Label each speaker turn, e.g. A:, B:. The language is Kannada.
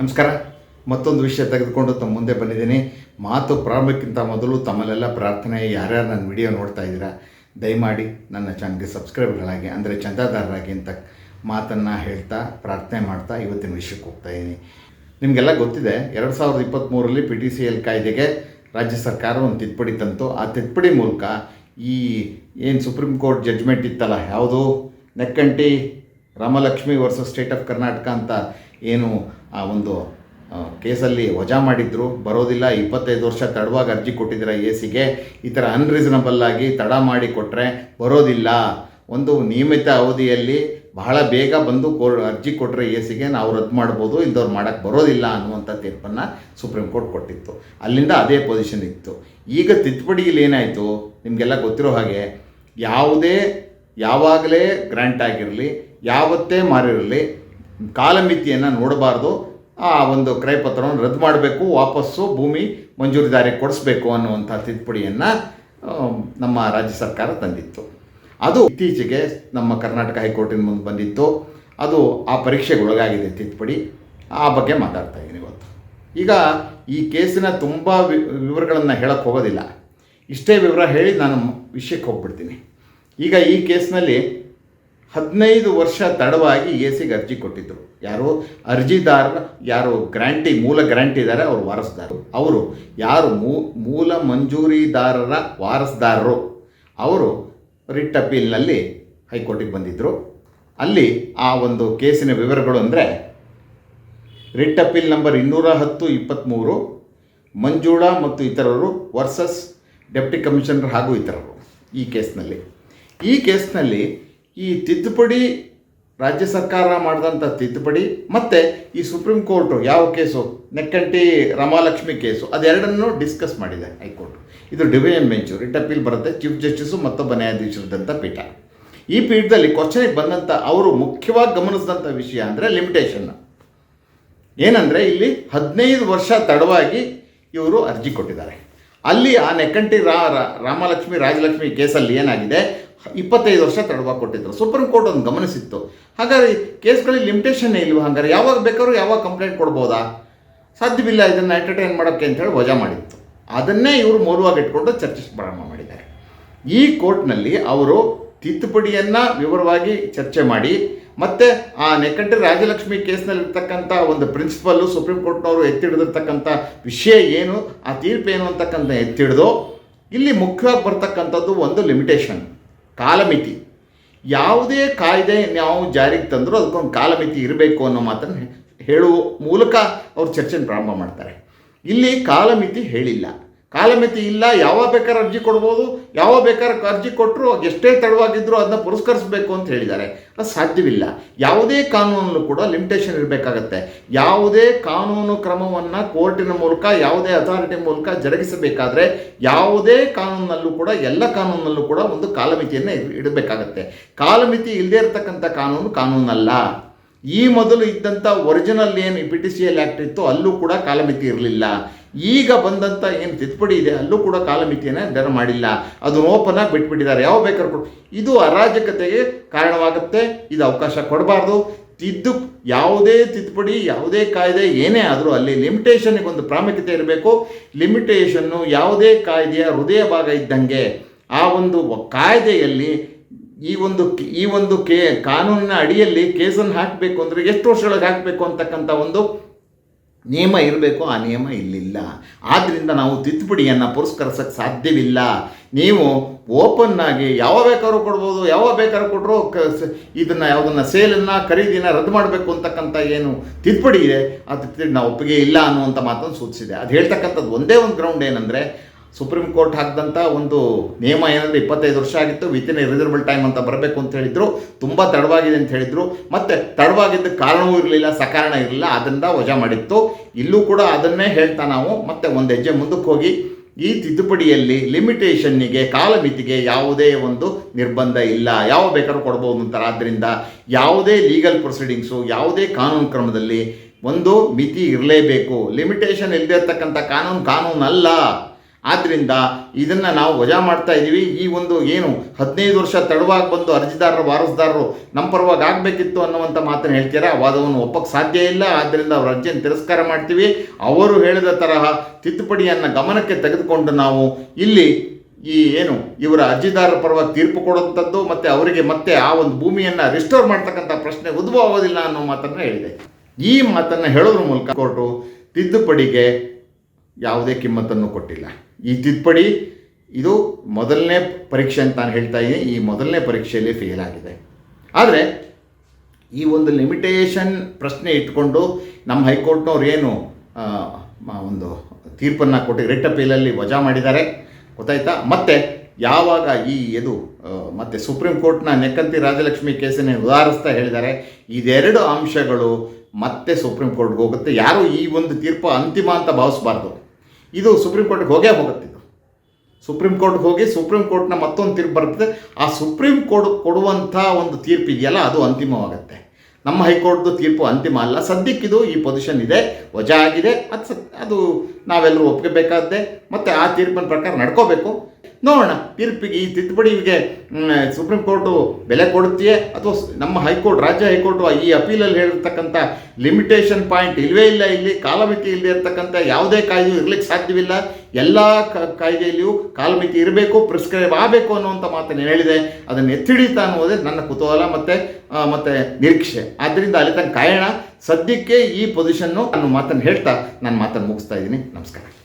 A: ನಮಸ್ಕಾರ. ಮತ್ತೊಂದು ವಿಷಯ ತೆಗೆದುಕೊಂಡು ತಮ್ಮ ಮುಂದೆ ಬಂದಿದ್ದೀನಿ. ಮಾತು ಪ್ರಾರಂಭಕ್ಕಿಂತ ಮೊದಲು ತಮ್ಮಲ್ಲೆಲ್ಲ ಪ್ರಾರ್ಥನೆ, ಯಾರ್ಯಾರು ನನ್ನ ವಿಡಿಯೋ ನೋಡ್ತಾ ಇದ್ದೀರಾ, ದಯಮಾಡಿ ನನ್ನ ಚಾನಲ್ಗೆ ಸಬ್ಸ್ಕ್ರೈಬ್ಗಳಾಗಿ ಅಂದರೆ ಚಂದಾದಾರರಾಗಿ ಅಂತ ಮಾತನ್ನು ಹೇಳ್ತಾ, ಪ್ರಾರ್ಥನೆ ಮಾಡ್ತಾ ಇವತ್ತಿನ ವಿಷಯಕ್ಕೆ ಹೋಗ್ತಾ ಇದ್ದೀನಿ. ನಿಮಗೆಲ್ಲ ಗೊತ್ತಿದೆ, ಎರಡು ಸಾವಿರದ ಇಪ್ಪತ್ತ್ಮೂರರಲ್ಲಿ ಪಿ ಟಿ ಸಿ ಎಲ್ ಕಾಯ್ದೆಗೆ ರಾಜ್ಯ ಸರ್ಕಾರ ಒಂದು ತಿದ್ದುಪಡಿ ತಂತು. ಆ ತಿದ್ದುಪಡಿ ಮೂಲಕ ಈ ಏನು ಸುಪ್ರೀಂ ಕೋರ್ಟ್ ಜಡ್ಜ್ಮೆಂಟ್ ಇತ್ತಲ್ಲ, ಯಾವುದು? Nekkanti Ramalakshmi versus state of Karnataka ಅಂತ ಏನು ಆ ಒಂದು ಕೇಸಲ್ಲಿ ವಜಾ ಮಾಡಿದ್ರು. ಬರೋದಿಲ್ಲ. ಇಪ್ಪತ್ತೈದು ವರ್ಷ ತಡವಾಗಿ ಅರ್ಜಿ ಕೊಟ್ಟಿದ್ದೀರ ಎ ಸಿಗೆ ಈ ಥರ ಅನ್ರೀಸನಬಲ್ ಆಗಿ ತಡ ಮಾಡಿ ಕೊಟ್ಟರೆ ಬರೋದಿಲ್ಲ. ಒಂದು ನಿಯಮಿತ ಅವಧಿಯಲ್ಲಿ ಬಹಳ ಬೇಗ ಬಂದು ಅರ್ಜಿ ಕೊಟ್ಟರೆ ಎ ಸಿಗೆ ನಾವು ರದ್ದು ಮಾಡ್ಬೋದು. ಇಂಥವ್ರು ಮಾಡೋಕ್ಕೆ ಬರೋದಿಲ್ಲ ಅನ್ನುವಂಥ ತೀರ್ಪನ್ನು ಸುಪ್ರೀಂ ಕೋರ್ಟ್ ಕೊಟ್ಟಿತ್ತು. ಅಲ್ಲಿಂದ ಅದೇ ಪೊಸಿಷನ್ ಇತ್ತು. ಈಗ ತಿದ್ದುಪಡಿಯಲ್ಲಿ ಏನಾಯಿತು? ನಿಮಗೆಲ್ಲ ಗೊತ್ತಿರೋ ಹಾಗೆ ಯಾವುದೇ, ಯಾವಾಗಲೇ ಗ್ರ್ಯಾಂಟ್ ಆಗಿರಲಿ ಯಾವತ್ತೇ ಮಾರಿರಲಿ, ಕಾಲಮಿತಿಯನ್ನು ನೋಡಬಾರ್ದು. ಆ ಒಂದು ಕ್ರಯಪತ್ರವನ್ನು ರದ್ದು ಮಾಡಬೇಕು, ವಾಪಸ್ಸು ಭೂಮಿ ಮಂಜೂರಿದಾರಿಗೆ ಕೊಡಿಸ್ಬೇಕು ಅನ್ನುವಂಥ ತಿದ್ದುಪಡಿಯನ್ನು ನಮ್ಮ ರಾಜ್ಯ ಸರ್ಕಾರ ತಂದಿತ್ತು. ಅದು ಇತ್ತೀಚೆಗೆ ನಮ್ಮ ಕರ್ನಾಟಕ ಹೈಕೋರ್ಟಿನ ಮುಂದೆ ಬಂದಿತ್ತು. ಅದು ಆ ಪರೀಕ್ಷೆಗೆ ಒಳಗಾಗಿದೆ ತಿದ್ದುಪಡಿ. ಆ ಬಗ್ಗೆ ಮಾತಾಡ್ತಾ ಇದ್ದೀನಿ ಇವತ್ತು. ಈಗ ಈ ಕೇಸಿನ ತುಂಬ ವಿವರಗಳನ್ನು ಹೇಳಕ್ಕೆ ಹೋಗೋದಿಲ್ಲ. ಇಷ್ಟೇ ವಿವರ ಹೇಳಿ ನಾನು ವಿಷಯಕ್ಕೆ ಹೋಗ್ಬಿಡ್ತೀನಿ. ಈಗ ಈ ಕೇಸ್ನಲ್ಲಿ ಹದಿನೈದು ವರ್ಷ ತಡವಾಗಿ ಎ ಸಿಗೆ ಅರ್ಜಿ ಕೊಟ್ಟಿದ್ದರು ಯಾರು ಅರ್ಜಿದಾರ ಯಾರು ಗ್ರ್ಯಾಂಟಿ, ಮೂಲ ಗ್ರ್ಯಾಂಟಿದಾರ ಅವರು ವಾರಸ್ದಾರರು. ಅವರು ಯಾರು ಮೂಲ ಮಂಜೂರಿದಾರರ ವಾರಸ್ದಾರರು, ಅವರು ರಿಟ್ ಅಪೀಲ್ನಲ್ಲಿ ಹೈಕೋರ್ಟಿಗೆ ಬಂದಿದ್ದರು ಅಲ್ಲಿ ಆ ಒಂದು ಕೇಸಿನ ವಿವರಗಳು ಅಂದರೆ, ರಿಟ್ ಅಪೀಲ್ ನಂಬರ್ ಇನ್ನೂರ ಹತ್ತು ಇಪ್ಪತ್ತ್ಮೂರು ಮಂಜುಳಾ ಮತ್ತು ಇತರರು ವರ್ಸಸ್ ಡೆಪ್ಟಿ ಕಮಿಷನರ್ ಹಾಗೂ ಇತರರು ಈ ಕೇಸ್ನಲ್ಲಿ. ಈ ಕೇಸ್ನಲ್ಲಿ ಈ ತಿದ್ದುಪಡಿ ರಾಜ್ಯ ಸರ್ಕಾರ ಮಾಡಿದಂಥ ತಿದ್ದುಪಡಿ, ಮತ್ತು ಈ ಸುಪ್ರೀಂ ಕೋರ್ಟು ಯಾವ ಕೇಸು? ನೆಕ್ಕಂಟಿ ರಮಾಲಕ್ಷ್ಮಿ ಕೇಸು, ಅದೆರಡನ್ನೂ ಡಿಸ್ಕಸ್ ಮಾಡಿದೆ ಹೈಕೋರ್ಟ್. ಇದು ಡಿವಿಷನ್ ಬೆಂಚು ರಿಟ್ ಅಪೀಲ್ ಬರುತ್ತೆ ಚೀಫ್ ಜಸ್ಟಿಸು ಮತ್ತೊಬ್ಬ ನ್ಯಾಯಾಧೀಶರಿದ್ದಂಥ ಪೀಠ. ಈ ಪೀಠದಲ್ಲಿ ಕ್ವಶನಿಗೆ ಬಂದಂಥ ಅವರು ಮುಖ್ಯವಾಗಿ ಗಮನಿಸಿದಂಥ ವಿಷಯ ಅಂದರೆ ಲಿಮಿಟೇಷನ್ ಏನಂದರೆ ಇಲ್ಲಿ ಹದಿನೈದು ವರ್ಷ ತಡವಾಗಿ ಇವರು ಅರ್ಜಿ ಕೊಟ್ಟಿದ್ದಾರೆ. ಅಲ್ಲಿ ಆ ನೆಕ್ಕಂಟಿ ರಾಮಲಕ್ಷ್ಮಿ, ರಾಜಲಕ್ಷ್ಮಿ ಕೇಸಲ್ಲಿ ಏನಾಗಿದೆ? ಇಪ್ಪತ್ತೈದು ವರ್ಷ ತಡವಾಗಿ ಕೊಟ್ಟಿದ್ರು. ಸುಪ್ರೀಂ ಕೋರ್ಟ್ ಒಂದು ಗಮನಿಸಿತ್ತು. ಹಾಗಾದ್ರೆ ಕೇಸ್ಗಳಲ್ಲಿ ಲಿಮಿಟೇಷನ್ ಇಲ್ವಾ? ಹಂಗಾರೆ ಯಾವಾಗ ಬೇಕಾದ್ರೂ ಯಾವಾಗ ಕಂಪ್ಲೇಂಟ್ ಕೊಡ್ಬೋದಾ? ಸಾಧ್ಯವಿಲ್ಲ, ಇದನ್ನು ಎಂಟರ್ಟೈನ್ ಮಾಡೋಕ್ಕೆ ಅಂತೇಳಿ ವಜಾ ಮಾಡಿತ್ತು. ಅದನ್ನೇ ಇವರು ಮೂಲವಾಗಿ ಇಟ್ಕೊಂಡು ಚರ್ಚೆ ಪ್ರಾರಂಭ ಮಾಡಿದ್ದಾರೆ. ಈ ಕೋರ್ಟ್ನಲ್ಲಿ ಅವರು ತಿದ್ದುಪಡಿಯನ್ನು ವಿವರವಾಗಿ ಚರ್ಚೆ ಮಾಡಿ, ಮತ್ತು ಆ ನೆಕ್ಕಂಟಿ ರಾಜಲಕ್ಷ್ಮಿ ಕೇಸ್ನಲ್ಲಿರ್ತಕ್ಕಂಥ ಒಂದು ಪ್ರಿನ್ಸಿಪಲ್ಲು ಸುಪ್ರೀಂ ಕೋರ್ಟ್ನವರು ಎತ್ತಿಡಿದಿರ್ತಕ್ಕಂಥ ವಿಷಯ ಏನು, ಆ ತೀರ್ಪು ಏನು ಅಂತಕ್ಕಂಥ ಎತ್ತಿಡ್ದು, ಇಲ್ಲಿ ಮುಖ್ಯವಾಗಿ ಬರ್ತಕ್ಕಂಥದ್ದು ಒಂದು ಲಿಮಿಟೇಷನ್ ಕಾಲಮಿತಿ. ಯಾವುದೇ ಕಾಯ್ದೆ ನಾವು ಜಾರಿಗೆ ತಂದರೂ ಅದಕ್ಕೊಂದು ಕಾಲಮಿತಿ ಇರಬೇಕು ಅನ್ನೋ ಮಾತನ್ನು ಹೇಳುವ ಮೂಲಕ ಅವರು ಚರ್ಚೆನ ಪ್ರಾರಂಭ ಮಾಡ್ತಾರೆ. ಇಲ್ಲಿ ಕಾಲಮಿತಿ ಹೇಳಿಲ್ಲ. ಕಾಲಮಿತಿ ಇಲ್ಲ ಯಾವಾಗ ಬೇಕಾದ್ರೆ ಅರ್ಜಿ ಕೊಡ್ಬೋದು ಯಾವಾಗ ಬೇಕಾದ್ರೆ ಅರ್ಜಿ ಕೊಟ್ಟರು ಎಷ್ಟೇ ತಡವಾಗಿದ್ದರೂ ಅದನ್ನ ಪುರಸ್ಕರಿಸಬೇಕು ಅಂತ ಹೇಳಿದ್ದಾರೆ. ಅದು ಸಾಧ್ಯವಿಲ್ಲ. ಯಾವುದೇ ಕಾನೂನಲ್ಲೂ ಕೂಡ ಲಿಮಿಟೇಷನ್ ಇರಬೇಕಾಗತ್ತೆ. ಯಾವುದೇ ಕಾನೂನು ಕ್ರಮವನ್ನು ಕೋರ್ಟಿನ ಮೂಲಕ, ಯಾವುದೇ ಅಥಾರಿಟಿ ಮೂಲಕ ಜರುಗಿಸಬೇಕಾದ್ರೆ ಯಾವುದೇ ಕಾನೂನಲ್ಲೂ ಕೂಡ, ಎಲ್ಲ ಕಾನೂನಲ್ಲೂ ಕೂಡ ಒಂದು ಕಾಲಮಿತಿಯನ್ನು ಇಡ್- ಇಡಬೇಕಾಗತ್ತೆ. ಕಾಲಮಿತಿ ಇಲ್ಲದೇ ಇರತಕ್ಕಂಥ ಕಾನೂನು ಕಾನೂನಲ್ಲ. ಈ ಮೊದಲು ಇದ್ದಂಥ ಒರಿಜಿನಲ್ ಏನು P T C L act ಇತ್ತು, ಅಲ್ಲೂ ಕೂಡ ಕಾಲಮಿತಿ ಇರಲಿಲ್ಲ. ಈಗ ಬಂದಂಥ ಏನು ತಿದ್ದುಪಡಿ ಇದೆ, ಅಲ್ಲೂ ಕೂಡ ಕಾಲಮಿತಿಯನ್ನು ನಿರ್ಧಾರ ಮಾಡಿಲ್ಲ. ಅದು ಓಪನ್ ಆಗಿ ಬಿಟ್ಬಿಟ್ಟಿದ್ದಾರೆ. ಯಾವ ಬೇಕಾದ್ರೂ ಇದು ಅರಾಜಕತೆಗೆ ಕಾರಣವಾಗುತ್ತೆ, ಇದು ಅವಕಾಶ ಕೊಡಬಾರ್ದು. ತಿದ್ದು ಯಾವುದೇ ತಿದ್ದುಪಡಿ, ಯಾವುದೇ ಕಾಯ್ದೆ, ಏನೇ ಆದರೂ ಅಲ್ಲಿ ಲಿಮಿಟೇಷನ್ಗೆ ಒಂದು ಪ್ರಾಮುಖ್ಯತೆ ಇರಬೇಕು. ಲಿಮಿಟೇಷನ್ನು ಯಾವುದೇ ಕಾಯ್ದೆಯ ಹೃದಯ ಭಾಗ ಇದ್ದಂಗೆ ಆ ಒಂದು ಕಾಯ್ದೆಯಲ್ಲಿ ಈ ಒಂದು ಈ ಒಂದು ಕೇ, ಕಾನೂನಿನ ಅಡಿಯಲ್ಲಿ ಕೇಸನ್ನು ಹಾಕಬೇಕು ಅಂದರೆ ಎಷ್ಟು ವರ್ಷದೊಳಗೆ ಹಾಕಬೇಕು ಅಂತಕ್ಕಂಥ ಒಂದು ನಿಯಮ ಇರಬೇಕು. ಆ ನಿಯಮ ಇಲ್ಲಿಲ್ಲ. ಆದ್ದರಿಂದ ನಾವು ತಿದ್ದುಪಡಿಯನ್ನು ಪುರಸ್ಕರಿಸೋಕ್ಕೆ ಸಾಧ್ಯವಿಲ್ಲ. ನೀವು ಓಪನ್ ಆಗಿ ಯಾವ ಬೇಕಾದ್ರೂ ಕೊಡ್ಬೋದು, ಯಾವ ಬೇಕಾದ್ರೂ ಕೊಟ್ಟರು ಕ ಇದನ್ನು, ಯಾವುದನ್ನು ಸೇಲನ್ನು ಖರೀದಿನ ರದ್ದು ಮಾಡಬೇಕು ಅಂತಕ್ಕಂಥ ಏನು ತಿದ್ದುಪಡಿ ಇದೆ ಆ ನಾವು ಒಪ್ಪಿಗೆ ಇಲ್ಲ ಅನ್ನುವಂಥ ಮಾತನ್ನು ಸೂಚಿಸಿದೆ. ಅದು ಹೇಳ್ತಕ್ಕಂಥದ್ದು ಒಂದೇ ಒಂದು ಗ್ರೌಂಡ್ ಏನಂದರೆ ಸುಪ್ರೀಂ ಕೋರ್ಟ್ ಹಾಕಿದಂಥ ಒಂದು ನಿಯಮ ಏನಂದರೆ ಇಪ್ಪತ್ತೈದು ವರ್ಷ ಆಗಿತ್ತು ವಿತಿನ್ ರಿಸನಬಲ್ ಟೈಮ್ ಅಂತ ಬರಬೇಕು ಅಂತ ಹೇಳಿದ್ರು. ತುಂಬ ತಡವಾಗಿದೆ ಅಂತ ಹೇಳಿದ್ರು. ಮತ್ತು ತಡವಾಗಿದ್ದ ಕಾರಣವೂ ಇರಲಿಲ್ಲ, ಸಕಾರಣ ಇರಲಿಲ್ಲ ಅದರಿಂದ ವಜಾ ಮಾಡಿತ್ತು. ಇಲ್ಲೂ ಕೂಡ ಅದನ್ನೇ ಹೇಳ್ತಾ ನಾವು. ಮತ್ತೆ ಒಂದು ಹೆಜ್ಜೆ ಮುಂದಕ್ಕೆ ಹೋಗಿ, ಈ ತಿದ್ದುಪಡಿಯಲ್ಲಿ ಲಿಮಿಟೇಷನ್ನಿಗೆ, ಕಾಲಮಿತಿಗೆ ಯಾವುದೇ ಒಂದು ನಿರ್ಬಂಧ ಇಲ್ಲ. ಯಾವ ಬೇಕಾದ್ರೂ ಕೊಡ್ಬೋದು ಅಂತಾರೆ ಆದ್ದರಿಂದ ಯಾವುದೇ ಲೀಗಲ್ ಪ್ರೊಸೀಡಿಂಗ್ಸು ಯಾವುದೇ ಕಾನೂನು ಕ್ರಮದಲ್ಲಿ ಒಂದು ಮಿತಿ ಇರಲೇಬೇಕು. ಲಿಮಿಟೇಷನ್ ಇಲ್ಲದೇ ಇರ್ತಕ್ಕಂಥ ಕಾನೂನು ಕಾನೂನಲ್ಲ. ಆದ್ದರಿಂದ ಇದನ್ನು ನಾವು ವಜಾ ಮಾಡ್ತಾ ಇದ್ದೀವಿ ಈ ಒಂದು ಏನು ಹದಿನೈದು ವರ್ಷ ತಡವಾಗಿ ಬಂದು ಅರ್ಜಿದಾರರು, ವಾರಸುದಾರರು ನಮ್ಮ ಪರವಾಗಿ ಆಗಬೇಕಿತ್ತು ಅನ್ನುವಂಥ ಮಾತನ್ನು ಹೇಳ್ತೀರಾ? ವಾದವನ್ನು ಒಪ್ಪಕ್ಕೆ ಸಾಧ್ಯ ಇಲ್ಲ. ಆದ್ದರಿಂದ ಅವರ ಅರ್ಜಿಯನ್ನು ತಿರಸ್ಕಾರ ಮಾಡ್ತೀವಿ. ಅವರು ಹೇಳಿದ ತರಹ ತಿದ್ದುಪಡಿಯನ್ನು ಗಮನಕ್ಕೆ ತೆಗೆದುಕೊಂಡು ನಾವು ಇಲ್ಲಿ ಈ ಏನು ಇವರ ಅರ್ಜಿದಾರರ ಪರವಾಗಿ ತೀರ್ಪು ಕೊಡುವಂಥದ್ದು ಮತ್ತು ಅವರಿಗೆ ಮತ್ತೆ ಆ ಒಂದು ಭೂಮಿಯನ್ನು ರಿಸ್ಟೋರ್ ಮಾಡ್ತಕ್ಕಂಥ ಪ್ರಶ್ನೆ ಉದ್ಭವ ಆಗೋದಿಲ್ಲ ಅನ್ನೋ ಮಾತನ್ನು ಹೇಳಿದೆ. ಈ ಮಾತನ್ನು ಹೇಳೋದ್ರ ಮೂಲಕ ಕೋರ್ಟು ತಿದ್ದುಪಡಿಗೆ ಯಾವುದೇ ಕಿಮ್ಮತ್ತನ್ನು ಕೊಟ್ಟಿಲ್ಲ. ಈ ತಿದ್ದುಪಡಿ ಇದು ಮೊದಲನೇ ಪರೀಕ್ಷೆ ಅಂತ ನಾನು ಹೇಳ್ತಾ ಇದ್ದೀನಿ. ಈ ಮೊದಲನೇ ಪರೀಕ್ಷೆಯಲ್ಲಿ ಫೇಲ್ ಆಗಿದೆ. ಆದರೆ ಈ ಒಂದು ಲಿಮಿಟೇಷನ್ ಪ್ರಶ್ನೆ ಇಟ್ಕೊಂಡು ನಮ್ಮ ಹೈಕೋರ್ಟ್ನವ್ರು ಏನು ಒಂದು ತೀರ್ಪನ್ನು ಕೊಟ್ಟು ರಿಟ್ ಅಪೀಲಲ್ಲಿ ವಜಾ ಮಾಡಿದ್ದಾರೆ. ಗೊತ್ತಾಯ್ತಾ? ಮತ್ತೆ ಯಾವಾಗ ಈ ಇದು ಮತ್ತೆ ಸುಪ್ರೀಂ ಕೋರ್ಟ್ನ ನೆಕ್ಕಂತಿ ರಾಜಲಕ್ಷ್ಮಿ ಕೇಸನ್ನು ಉದಾಹರಿಸ್ತಾ ಹೇಳಿದ್ದಾರೆ. ಇದೆರಡು ಅಂಶಗಳು ಮತ್ತೆ ಸುಪ್ರೀಂ ಕೋರ್ಟ್ಗೆ ಹೋಗುತ್ತೆ. ಯಾರು ಈ ಒಂದು ತೀರ್ಪು ಅಂತಿಮ ಅಂತ ಭಾವಿಸಬಾರ್ದು. ಇದು ಸುಪ್ರೀಂ ಕೋರ್ಟ್ಗೆ ಹೋಗೇ ಹೋಗುತ್ತೆ ಇದು. ಸುಪ್ರೀಂ ಕೋರ್ಟ್ಗೆ ಹೋಗಿ ಸುಪ್ರೀಂ ಕೋರ್ಟ್ನ ಮತ್ತೊಂದು ತೀರ್ಪು ಬರ್ತದೆ. ಆ ಸುಪ್ರೀಂ ಕೋರ್ಟ್ ಕೊಡುವಂಥ ಒಂದು ತೀರ್ಪು ಇದೆಯಲ್ಲ, ಅದು ಅಂತಿಮವಾಗುತ್ತೆ. ನಮ್ಮ ಹೈಕೋರ್ಟ್ದು ತೀರ್ಪು ಅಂತಿಮ ಅಲ್ಲ. ಸದ್ಯಕ್ಕಿದು ಈ ಪೊಸಿಷನ್ ಇದೆ, ವಜಾ ಆಗಿದೆ. ಅದು ಅದು ನಾವೆಲ್ಲರೂ ಒಪ್ಕೋಬೇಕಾದ್ದೆ ಮತ್ತು ಆ ತೀರ್ಪಿನ ಪ್ರಕಾರ ನಡ್ಕೋಬೇಕು. ನೋಡೋಣ, ತೀರ್ಪಿಗೆ, ಈ ತಿದ್ದುಪಡಿಗೆ ಸುಪ್ರೀಂ ಕೋರ್ಟು ಬೆಲೆ ಕೊಡುತ್ತೆಯೇ? ಅಥವಾ ನಮ್ಮ ಹೈಕೋರ್ಟ್, ರಾಜ್ಯ ಹೈಕೋರ್ಟು ಈ ಅಪೀಲಲ್ಲಿ ಹೇಳಿರ್ತಕ್ಕಂಥ ಲಿಮಿಟೇಷನ್ ಪಾಯಿಂಟ್ ಇಲ್ಲವೇ ಇಲ್ಲ ಇಲ್ಲಿ, ಕಾಲಮಿತಿ ಇಲ್ಲದೆ ಇರತಕ್ಕಂಥ ಯಾವುದೇ ಕಾಯ್ದೆ ಇರಲಿಕ್ಕೆ ಸಾಧ್ಯವಿಲ್ಲ. ಎಲ್ಲ ಕಾಯ್ದೆಯಲ್ಲಿಯೂ ಕಾಲಮಿತಿ ಇರಬೇಕು, ಪ್ರಿಸ್ಕ್ರೈಬ್ ಆಗಬೇಕು ಅನ್ನುವಂಥ ಮಾತನ್ನು ಹೇಳಿದೆ. ಅದನ್ನು ಎತ್ತಿಡೀತ ಅನ್ನೋದೇ ನನ್ನ ಕುತೂಹಲ ಮತ್ತು ಮತ್ತು ನಿರೀಕ್ಷೆ. ಆದ್ದರಿಂದ ಅಲ್ಲಿ ತನಕ ಕಾಯೋಣ. ಸದ್ಯಕ್ಕೆ ಈ ಪೊಸಿಷನ್ನು ನನ್ನ ಮಾತನ್ನು ಹೇಳ್ತಾ, ನಾನು ಮಾತನ್ನು ಮುಗಿಸ್ತಾ ಇದ್ದೀನಿ. ನಮಸ್ಕಾರ.